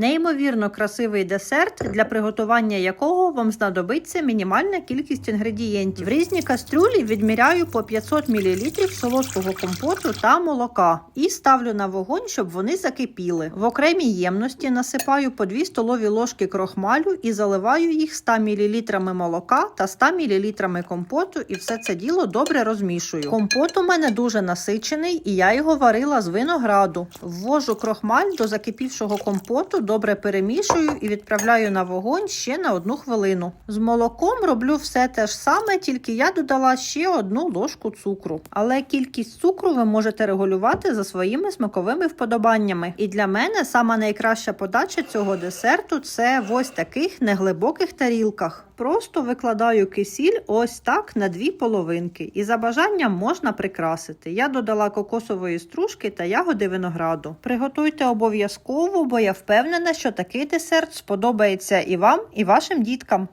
Неймовірно красивий десерт, для приготування якого вам знадобиться мінімальна кількість інгредієнтів. В різні кастрюлі відміряю по 500 мл солодкого компоту та молока і ставлю на вогонь, щоб вони закипіли. В окремій ємності насипаю по 2 столові ложки крохмалю і заливаю їх 100 мл молока та 100 мл компоту, і все це діло добре розмішую. Компот у мене дуже насичений, і я його варила з винограду. Ввожу крохмаль до закипівшого компоту, добре перемішую і відправляю на вогонь ще на одну хвилину. З молоком роблю все те ж саме, тільки я додала ще одну ложку цукру. Але кількість цукру ви можете регулювати за своїми смаковими вподобаннями. І для мене сама найкраща подача цього десерту це в ось таких неглибоких тарілках. Просто викладаю кисіль ось так на дві половинки, і за бажанням можна прикрасити. Я додала кокосової стружки та ягоди винограду. Приготуйте обов'язково, бо я впевнена, що такий десерт сподобається і вам, і вашим діткам.